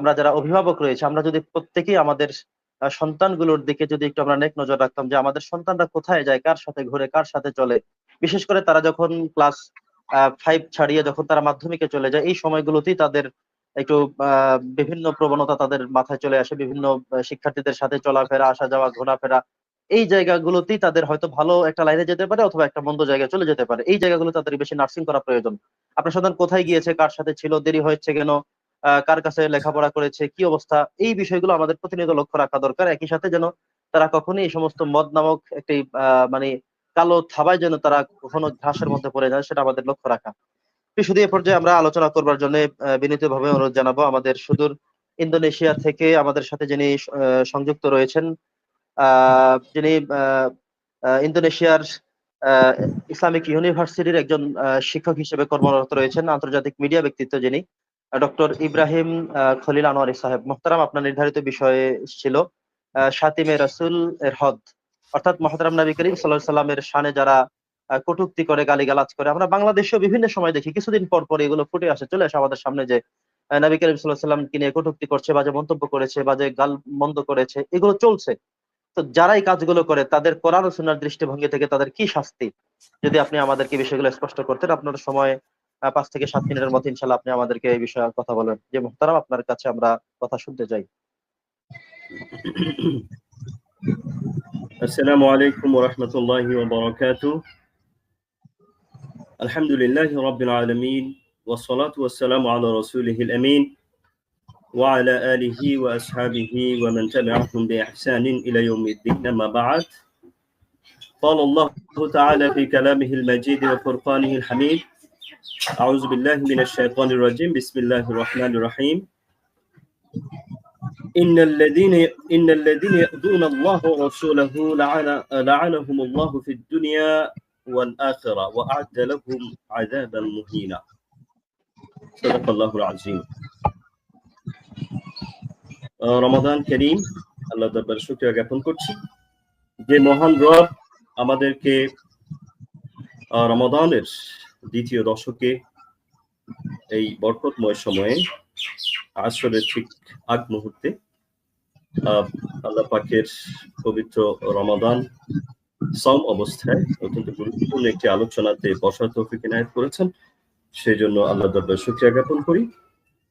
আমরা যারা অভিভাবক রয়েছে, আমরা যদি প্রত্যেকেই আমাদের সন্তানগুলোর দিকে যদি একটু আমরা নেক নজর রাখতাম যে আমাদের সন্তানরা কোথায় যায়, কার সাথে ঘুরে, কার সাথে চলে। বিশেষ করে তারা যখন ক্লাস ফাইভ ছাড়িয়ে যখন তারা মাধ্যমিকে চলে যায়, এই সময়গুলোতেই তাদের একটু বিভিন্ন প্রবণতা তাদের মাথায় চলে আসে, বিভিন্ন শিক্ষার্থীদের সাথে চলাফেরা আসা যাওয়া ঘোরাফেরা। এই জায়গাগুলোতেই তাদের হয়তো ভালো একটা লাইনে যেতে পারে অথবা একটা মন্দ জায়গায় চলে যেতে পারে। এই জায়গাগুলো তাদের বেশি নার্সিং করা প্রয়োজন। আপনার সন্তান কোথায় গিয়েছে, কার সাথে ছিল, দেরি হয়েছে কেন? কার কাছে লেখাপড়া করেছে, কি অবস্থা, এই বিষয়গুলো আমাদের প্রতিনিয়ত লক্ষ্য রাখা দরকার। একই সাথে যেন তারা কখনোই এই সমস্ত মদ নামক একটি মানে কালো থাবায় যেন তারা কখনো ঘাসের মধ্যে পড়ে যায়, সেটা আমাদের লক্ষ্য রাখা। শুধু এ পর্যায়ে আমরা আলোচনা করবার জন্য বিনীত ভাবে অনুরোধ জানাব আমাদের সুদূর ইন্দোনেশিয়া থেকে আমাদের সাথে যিনি সংযুক্ত রয়েছেন যিনি ইন্দোনেশিয়ার ইসলামিক ইউনিভার্সিটির একজন শিক্ষক হিসেবে কর্মরত রয়েছেন, আন্তর্জাতিক মিডিয়া ব্যক্তিত্ব যিনি। ডক্টর ইব্রাহিম খলিল আনোয়ারি সাহেব। মোহতারাম, আপনার নির্ধারিত বিষয়ে ছিল সাতিমে রাসুল এর হদ অর্থাৎ মহতারাম নবী করিম সাল্লাহ সাল্লামের শানে যারা কটূক্তি করে, গালিগালাজ করে, আমরা বাংলাদেশেও বিভিন্ন সময় দেখি, কিছুদিন পর পর এগুলো ফুটে আসে, চলে আসে আমাদের সামনে যে নবী করিম সাল্লাহ সাল্লামকে নিয়ে কটূক্তি করছে বাজে মন্তব্য করেছে বাজে গাল মন্দ করেছে, এগুলো চলছে। তো যারা এই কাজগুলো করে, তাদের কোরআন ও সুন্নাহর দৃষ্টিভঙ্গি থেকে তাদের কি শাস্তি? যদি আপনি আমাদেরকে বিষয়গুলো স্পষ্ট করতেন, আপনার সময় পাঁচ থেকে সাত মিনিটের মধ্যে ইনশাল্লাহ আপনি আমাদেরকে এই বিষয়ে কথা বলেন যে মোহতারাম আপনার কাছে আমরা কথা শুনতে চাই السلام عليكم ورحمة الله وبركاته الحمد لله رب العالمين والصلاة والسلام على رسوله الأمين وعلى آله وأصحابه ومن تبعهم بإحسان إلى يوم الدين أما بعد قال الله تعالى في كلامه المجيد وفرقانه الحميد أعوذ بالله من الشيطان الرجيم بسم الله الرحمن الرحيم إن الذين إن الذين يؤذون الله ورسوله لعن لعنهم الله في الدنيا والآخرة وأعد لهم عذابا مهينا صدق الله العظيم আহ, রমাদান করিম আল্লাহ দরবার শুকরিয়া জ্ঞাপন করছি যে মহান রব আমাদেরকে আহ, রমাদানের দ্বিতীয় দশকে এই বরকতময় সময়ে আসরের ঠিক আগ মুহূর্তে আল্লাহ পাকের পবিত্র রমাদান সম অবস্থায় অত্যন্ত গুরুত্বপূর্ণ একটি আলোচনাতে বসার তৌফিক এনায়েত করেছেন। সেই জন্য আল্লাহ দরবার শুকরিয়া জ্ঞাপন করি।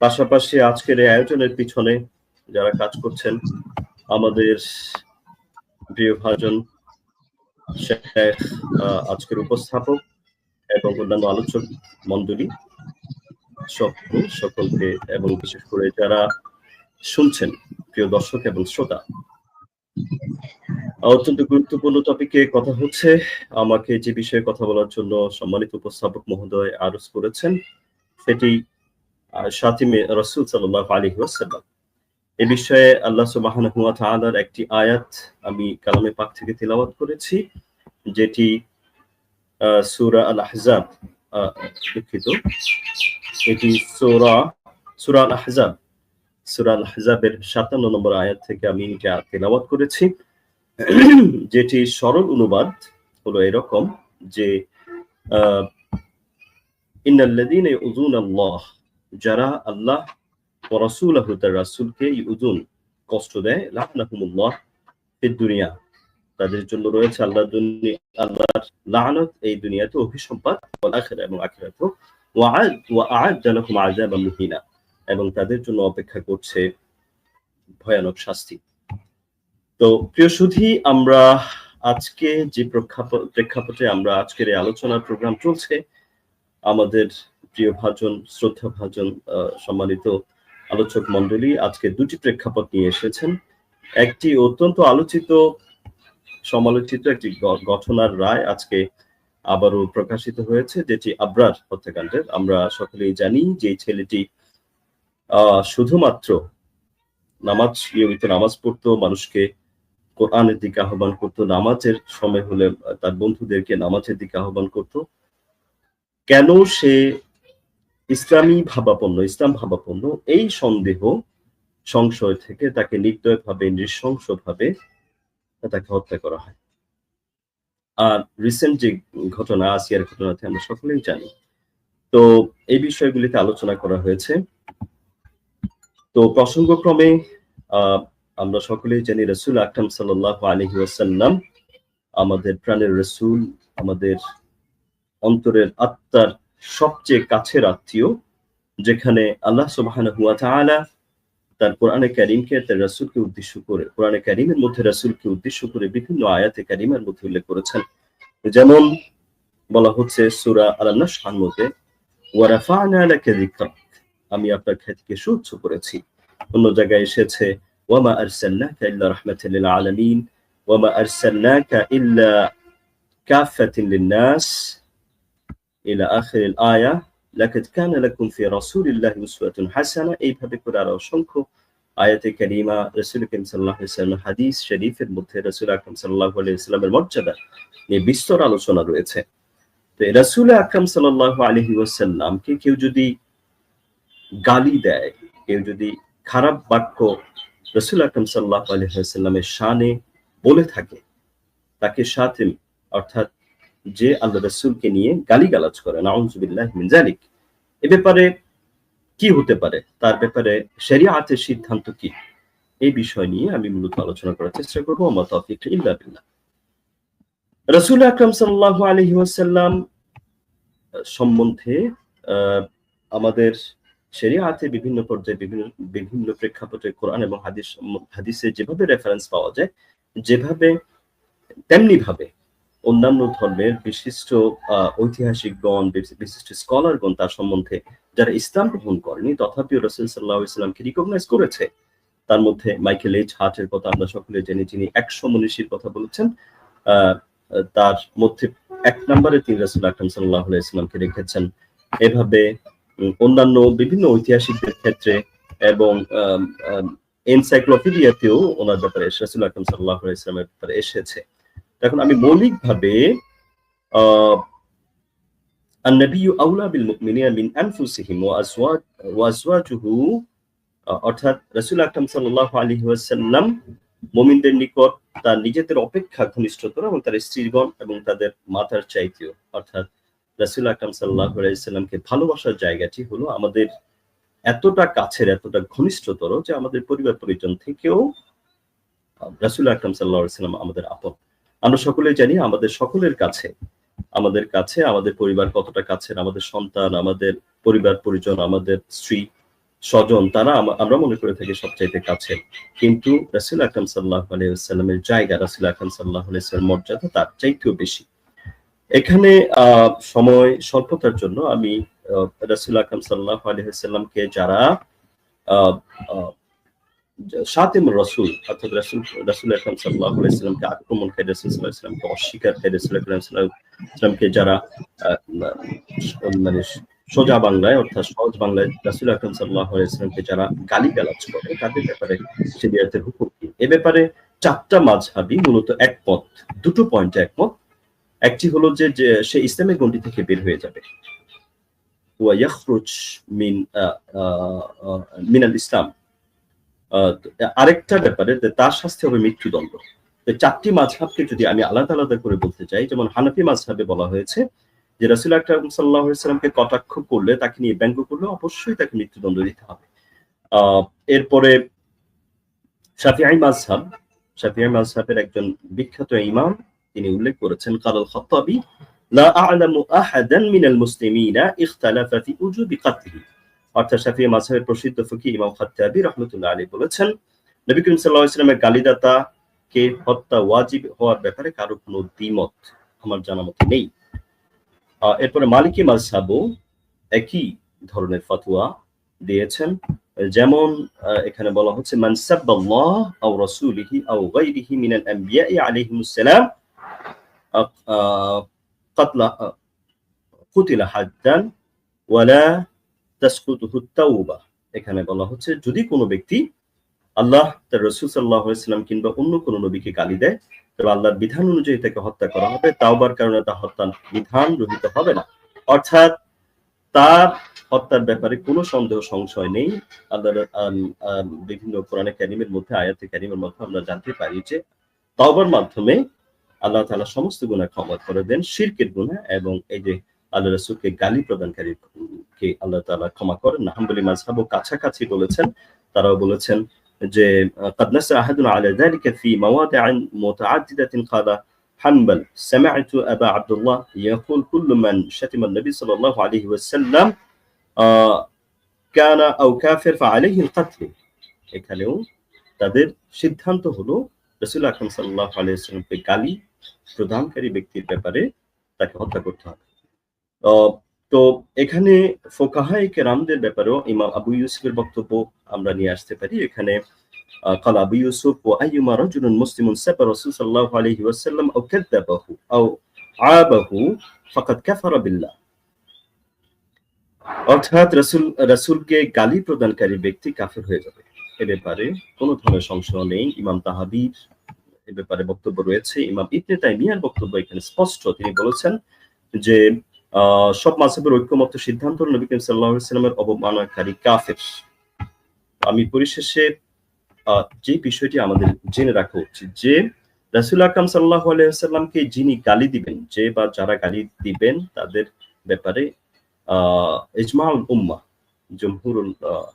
পাশাপাশি আজকের এই আয়োজনের পিছনে যারা কাজ করছেন, আমাদের প্রিয় ভাজন শেখ আজকের উপস্থাপক এবং অন্যান্য আলোচক মন্ডলী। সকল সকলকে এবং বিশেষ করে যারা শুনছেন প্রিয় দর্শক এবং শ্রোতা। অত্যন্ত গুরুত্বপূর্ণ টপিকে কথা হচ্ছে আমাকে যে বিষয়ে কথা বলার জন্য সম্মানিত উপস্থাপক মহোদয় আরজ করেছেন সেটি আহ, সাতিমে রসুল সাল্লাহ আলী ওয়াসাল্লাম। এ বিষয়ে আল্লাহ সুবহানাহু ওয়া তাআলার একটি আয়াত আমি কালামে পাক থেকে তেলাওয়াত করেছি যেটি সূরা আল আহজাব আহ, দুঃখিত। এটি সূরা সূরা আল আহজাব সূরা আল আহজাবের 57 নম্বর আয়াত থেকে আমি এটা তেলাওয়াত করেছি। যেটি সরল অনুবাদ হলো এরকম যে আহ, ইন্নাল্লাযীনা ইউযুনা আল্লাহ যারা আল্লাহ রাসূলাহু তার রাসূলকে ইউযুন কষ্ট দেয় লাহনাহুমুল্লাহ ফিদ দুনিয়া তাদের জন্য রয়েছে আল্লাহ আল্লাহর লানত, এই দুনিয়াতে অভিসম্পাদ এবং আখিরাতেও। এবং তাদের জন্য অপেক্ষা করছে ভয়ানক শাস্তি। তো প্রিয় সুধি, আমরা আজকে যে প্রেক্ষাপট আমরা আজকের এই আলোচনার প্রোগ্রাম চলছে, আমাদের প্রিয় ভাজন, শ্রদ্ধা ভাজন সম্মানিত আলোচক মন্ডলী আজকে দুটি প্রেক্ষাপট নিয়ে এসেছেন। একটি অত্যন্ত আলোচিত সমালোচিত একটি গ- ঘটনার রায় আজকে আবারও প্রকাশিত হয়েছে, যেটি আবরার হত্যাকাণ্ডের। আমরা সকলেই জানি যে ছেলেটি শুধুমাত্র নামাজ, নিয়মিত নামাজ পড়তো, মানুষকে কোরআনের দিকে আহ্বান করতো, নামাজের সময় হলে তার বন্ধুদেরকে নামাজের দিকে আহ্বান করত। কেন সে ইসলামী ভাবাপন্ন, ইসলাম ভাবাপন্ন? এই সন্দেহ সংশয় থেকে তাকে নির্দয়ভাবে, নৃশংসভাবে তাকে হত্যা করা হয়। আর রিসেন্ট যে ঘটনা, আসিয়ার ঘটনাতে আমরা সকলেই জানি। তো এই বিষয়গুলিতে আলোচনা করা হয়েছে। তো প্রসঙ্গক্রমে আমরা সকলেই জানি রসুল আকরাম সাল্লাহ আলহি ওয়াসাল্লাম আমাদের প্রাণের রসুল, আমাদের অন্তরের আত্মার সবচেয়ে কাছের আত্মীয়, যেখানে আল্লাহ তাআলা তার কোরআনে কারিমকে তার রাসূলকে উদ্দেশ্য করে, কোরআনে কারিমের মধ্যে রাসূলকে উদ্দেশ্য করে বিভিন্ন আয়াতে কারিমের মধ্যে উল্লেখ করেছেন। যেমন বলা হচ্ছে সূরা আল-নাসর মধ্যে, ওয়া লাকা যিকরাক আমি আপনার খ্যাতিকে সুউচ্চ করেছি। অন্য জায়গায় এসেছে ওয়ামা আরসালনাকা ইল্লা রাহমাতাল আলামিন ওয়ামা আরসালনাকা ইল্লা কাফাতান লিন-নাস ইলা আখিরিল আয়া লাকাদ কানা লাকুম ফি রাসূলিল্লাহি উসওয়াতুন হাসানা, এইভাবে করে আরও অসংখ্য আয়াতে কারিমা রাসূল করিম সাল্লাল্লাহু আলাইহি ওয়াসাল্লাম হাদিস শরীফের মধ্যে রাসূল আকরাম সাল্লাল্লাহু আলাইহি ওয়াসাল্লামের মর্যাদা নিয়ে বিস্তর আলোচনা রয়েছে। তো এই রাসূল আকরাম সাল্লাল্লাহু আলাইহি ওয়াসাল্লামকে কেউ যদি গালি দেয়, কেউ যদি খারাপ বাক্য রাসূল আকরাম সাল্লাল্লাহু আলাইহি ওয়াসাল্লামের শানে বলে থাকে, তাকে সাথে অর্থাৎ যে আল্লাহ রসুলকে নিয়ে গালিগালাজ করে, নাউজুবিল্লাহ মিন এ ব্যাপারে কি হতে পারে? তার ব্যাপারে শরিয়াতের সিদ্ধান্ত কি? এই বিষয় নিয়ে আমি মূলত আলোচনা করার চেষ্টা করব আমার তৌফিক ইল্লা বিল্লাহ। রাসূল আকরাম সাল্লাল্লাহু আলাইহি ওয়াসাল্লাম সম্বন্ধে আমাদের শরিয়াতে বিভিন্ন পর্যায়ে বিভিন্ন বিভিন্ন প্রেক্ষাপটে কোরআন এবং হাদিস, হাদিসে যেভাবে রেফারেন্স পাওয়া যায়, যেভাবে তেমনি ভাবে অন্যান্য ধর্মের বিশিষ্ট ঐতিহাসিকগণ, বিশ- বিশিষ্ট স্কলারগণ তার সম্বন্ধে যারা ইসলাম গ্রহণ করেনি, তথাপিও রসুল সাল্লাহ ইসলামকে রিকগনাইজ করেছে। তার মধ্যে মাইকেল এইচ হার্টের কথা আমরা সকলে জেনে, যিনি একশো মনীষীর কথা বলেছেন তার মধ্যে এক নম্বরে তিনি রসুল আকরম সাল্লাহ ইসলামকে রেখেছেন। এভাবে অন্যান্য বিভিন্ন ঐতিহাসিকদের ক্ষেত্রে এবং এনসাইক্লোপিডিয়াতেও ওনার ব্যাপারে, রসুল আকরম সাল্লাহ ইসলামের ব্যাপারে এসেছে। এখন আমি মৌলিকভাবে আহ النبي أولى بالمؤمنين من أنفسهم وأزواج وأزواجه আহ, অর্থাৎ রসুল আকরাম সাল্লাল্লাহু আলাইহি ওয়াসাল্লাম মুমিনদের নিকট তার নিজেদের অপেক্ষা ঘনিষ্ঠতর এবং তার স্ত্রীগণ এবং তাদের মাতার চাইতেও অর্থাৎ রসুল আকরাম সাল্লাল্লাহু আলাইহি ওয়াসাল্লামকে ভালোবাসার জায়গাটি হলো আমাদের এতটা কাছের এতটা ঘনিষ্ঠতর যে আমাদের পরিবার পরিজন থেকেও রসুল আকরাম সাল্লাল্লাহু আলাইহি ওয়াসাল্লাম আমাদের আপন আমরা সকলে জানি আমাদের সকলের কাছে, আমাদের কাছে, আমাদের পরিবার কতটা কাছের, আমাদের সন্তান, আমাদের পরিবার, পরিজন, আমাদের স্ত্রী, স্বজন, তারা আমরা মনে করে থাকি সবচাইতে কাছে কিন্তু রাসুল আকরাম সাল্লাহ আলাইসাল্লামের জায়গা, রাসুল আকরাম সাল্লাহ মর্যাদা তার চাইতেও বেশি। এখানে সময় স্বল্পতার জন্য আমি রাসুল আকরাম সাল্লাহ আলহিহাল্লামকে যারা সাতেম রসুল, অর্থাৎ রাসুল রাসুল আকরাম সাল্লাহ আলাইসাল্লামকে আক্রমণকারী রাসুল সাল্লাহ ইসলামকে অস্বীকারকারী রাসুল ইসলামকে যারা মানে সোজা বাংলায়, অর্থাৎ সহজ বাংলায় রাসুল আকরম সাল্লাহ ইসলামকে যারা গালি গালাজ করে, তাদের ব্যাপারে শরিয়াতের হুকুম কি? এ ব্যাপারে চারটা মাঝহাবি মূলত একমত দুটো পয়েন্টে একমত একটি হলো যে সে ইসলামের গণ্ডি থেকে বের হয়ে যাবে। ওয়া ইয়াখরুজ মিন মিনাল ইসলাম। আরেকটা ব্যাপারে যে তার শাস্তি হবে মৃত্যুদণ্ড। চারটি মাঝহাবকে যদি আমি আলাদা আলাদা করে বলতে চাই, যেমন হানাফি মাঝহাবে বলা হয়েছে যে রাসুল আকরাম সাল্লাহ সাল্লামকে কটাক্ষ করলে তাকে নিয়ে ব্যঙ্গ করলে অবশ্যই তাকে মৃত্যুদণ্ড দিতে হবে। এরপরে শাফিআই মাযহাব শাফিআই মাযহাবের একজন বিখ্যাত ইমাম, তিনি উল্লেখ করেছেন, কালাল খাত্তাবি, লা আ'লামু আহাদান মিনাল মুসলিমিনা ইখতালাফা ফি উজুবি কাতলিহি। অর্থাৎ শাফিআই মাযহাবের প্রসিদ্ধ ফকি ইমাম খাত্তাবি রাহমাতুল্লাহ আলাইহি বলেছেন নবী করিম সাল্লাল্লাহু আলাইহি ওয়াসাল্লামের গালিদাতা কে হত্যা ওয়াজিব হওয়ার ব্যাপারে কারো কোনো দ্বিমত আমার জানা মতে নেই আহ, এরপরে মালিকি মাযহাবও একই ধরনের ফতোয়া দিয়েছেন যেমন আহ, এখানে বলা হচ্ছে মান সাব্বাল্লাহ আও রাসূলিহি আও গায়রিহি মিনাল আম্বিয়া'i আলাইহিমুস সালাম আহ, আহ, قتل قتل حدا ولا এখানে বলা হচ্ছে, যদি কোনো ব্যক্তি আল্লাহ, তার রসুল সাল্লাহ ইসলাম কিংবা অন্য কোনো নবীকে গালি দেয়, তবে আল্লাহর বিধান অনুযায়ী তাকে হত্যা করা হবে। তাওবার কারণে তা হত্যা বিধান রহিত হবে না। অর্থাৎ তার হত্যার ব্যাপারে কোনো সন্দেহ, সংশয় নেই। আল্লাহর বিভিন্ন পুরাণে ক্যারিমের মধ্যে, আয়াতে ক্যারিমের মধ্যে আমরা জানতে পারি যে তাওবার মাধ্যমে আল্লাহ তালা সমস্ত গুণা ক্ষমা করে দেন, শিরকের গুণা এবং এই যে আল্লাহ রসুলকে গালি প্রদানকারী কে আল্লাহ তালা ক্ষমা করেন। না হাম্বলি মাঝহাবও কাছাকাছি বলেছেন। তারাও বলেছেন যে কাদনাসা আহাদুল আলা যালিকা ফি মাওয়াদি'আন মুতাআদ্দিদাতিন। ক্বালা হাম্বল, সামি'তু আবা আব্দুল্লাহ। ইয়াকুল, কুল্লু মান শাতিমা নবী সাল্লাল্লাহু আলাইহি ওয়াসাল্লাম। কানা আও কাফির ফাআলাইহি আল-কতল এখানেও তাদের সিদ্ধান্ত হলো, রাসূল আকরাম সাল্লাল্লাহু আলাইহি ওয়াসাল্লামকে গালি প্রদানকারী ব্যক্তির ব্যাপারে তাকে হত্যা করতে হবে। তো এখানে ফোকাহাই কেরামদের ব্যাপারেও ইমাম আবু ইউসুফের বক্তব্য আমরা নিয়ে আসতে পারি এখানে আহ, قال أبو يوسف وأيما رجل مسلم سب الرسول صلى الله عليه وسلم أو كذبه أو عابه فقد كفر بالله অর্থাৎ রসুল রসুলকে গালি প্রদানকারী ব্যক্তি কাফের হয়ে যাবে এ ব্যাপারে কোনো ধরনের সংশয় নেই ইমাম তাহাবির এ ব্যাপারে বক্তব্য রয়েছে ইমাম ইবনে তাইমিয়ার বক্তব্য এখানে স্পষ্ট তিনি বলেছেন যে আহ, সব মাসেবের ঐক্যমত্য সিদ্ধান্ত নবী করিম আলাইহি সাল্লামের অবমাননাকারী কাফের। আমি পরিশেষে যে বিষয়টি আমাদের জেনে রাখা উচিত, যে রাসুল আকরাম সাল্লাহ আলাইসাল্লামকে যিনি গালি দিবেন, যে বা যারা গালি দিবেন, তাদের ব্যাপারে ইজমাউল উম্মা, জমহুরুল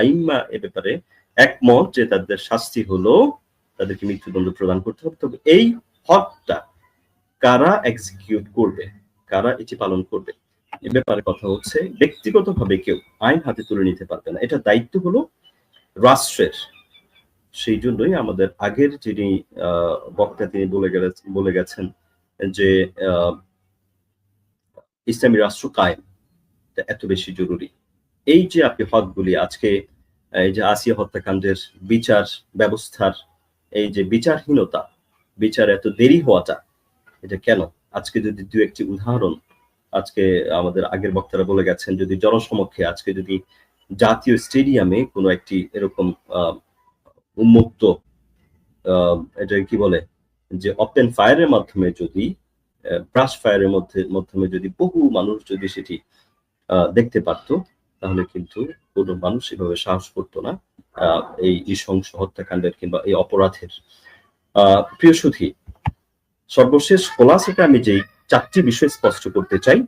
আইম্মা এ ব্যাপারে একমত যে তাদের শাস্তি হলো, তাদেরকে মৃত্যুদণ্ড প্রদান করতে হবে। তবে এই হকটা কারা এক্সিকিউট করবে? কারা এটি পালন করবে? এ ব্যাপারে কথা হচ্ছে, ব্যক্তিগতভাবে কেউ আইন হাতে তুলে নিতে পারবে না। এটা দায়িত্ব হলো রাষ্ট্রের। সেই জন্যই আমাদের আগের যিনি বক্তা তিনি বলে গেলে, বলে গেছেন যে ইসলামী রাষ্ট্র কায়েম। এত বেশি জরুরি। এই যে আপনি হকগুলি আজকে এই যে আসিয়া হত্যাকাণ্ডের বিচার ব্যবস্থার এই যে বিচারহীনতা, বিচার এত দেরি হওয়াটা, এটা কেন? আজকে যদি দু একটি উদাহরণ আজকে আমাদের আগের বক্তারা বলে গেছেন, যদি জনসমক্ষে আজকে যদি জাতীয় স্টেডিয়ামে কোনো একটি এরকম উন্মুক্ত এটা কি বলে, যে অপেন ফায়ারের মাধ্যমে যদি ব্রাশ ফায়ারের মধ্যে, মাধ্যমে যদি বহু মানুষ যদি সেটি দেখতে পারতো, তাহলে কিন্তু কোনো মানুষ এভাবে সাহস করতো না এই নৃশংস হত্যাকাণ্ডের কিংবা এই অপরাধের। প্রিয় সুধী, সর্বশেষ খোলাসাটা আমি যেই চারটি বিষয় স্পষ্ট করতে চাই।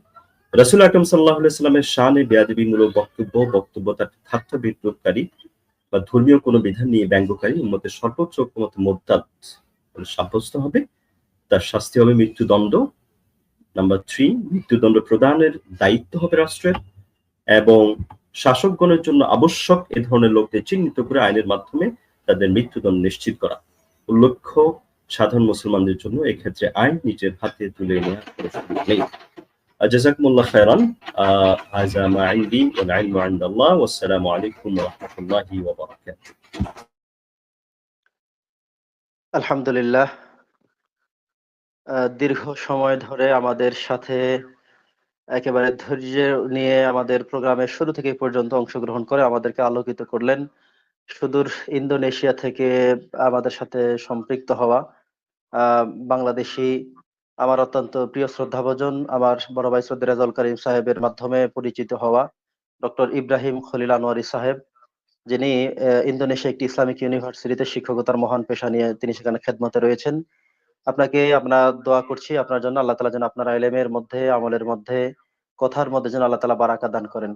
রসুল আকরম সাল্লাহ সাল্লামের শানে বেয়াদবিমূলক বক্তব্য বক্তব্য তার ঠাট্টা বিদ্রোহকারী বা ধর্মীয় কোনো বিধান নিয়ে ব্যঙ্গকারী উম্মতের সর্বোচ্চ ঐক্যমত মোরতাদ সাব্যস্ত হবে। তার শাস্তি হবে মৃত্যুদণ্ড। নাম্বার থ্রি, মৃত্যুদণ্ড প্রদানের দায়িত্ব হবে রাষ্ট্রের এবং শাসকগণের জন্য আবশ্যক এ ধরনের লোকদের চিহ্নিত করে আইনের মাধ্যমে তাদের মৃত্যুদণ্ড নিশ্চিত করা। উল্লেখ্য সাধারণ মুসলমানদের জন্য এক্ষেত্রে আইন নিজের হাতে তুলে নেওয়ার কোনো সুযোগ নেই جزاكم الله خيرا آه، هذا ما عندي والعلم عند الله والسلام عليكم ورحمة الله وبركاته আলহামদুলিল্লাহ আহ, দীর্ঘ সময় ধরে আমাদের সাথে একেবারে ধৈর্য নিয়ে আমাদের প্রোগ্রামের শুরু থেকে এই পর্যন্ত অংশগ্রহণ করে আমাদেরকে আলোকিত করলেন সুদূর ইন্দোনেশিয়া থেকে আমাদের সাথে সম্পৃক্ত হওয়া আহ, বাংলাদেশি আমার অত্যন্ত প্রিয় শ্রদ্ধাভাজন, আমার বড় ভাই শ্রদ্ধা রেজাউল করিম সাহেবের মাধ্যমে পরিচিত হওয়া ডক্টর ইব্রাহিম খলিল আনোয়ারি সাহেব, যিনি ইন্দোনেশিয়া একটি ইসলামিক ইউনিভার্সিটিতে শিক্ষকতার মহান পেশা নিয়ে তিনি সেখানে খেদমতে রয়েছেন। আপনাকে আপনার দোয়া করছি, আপনার জন্য আল্লাহ তালা যেন আপনার এলেমের মধ্যে, আমলের মধ্যে, কথার মধ্যে যেন আল্লাহ তালা বারাকা দান করেন।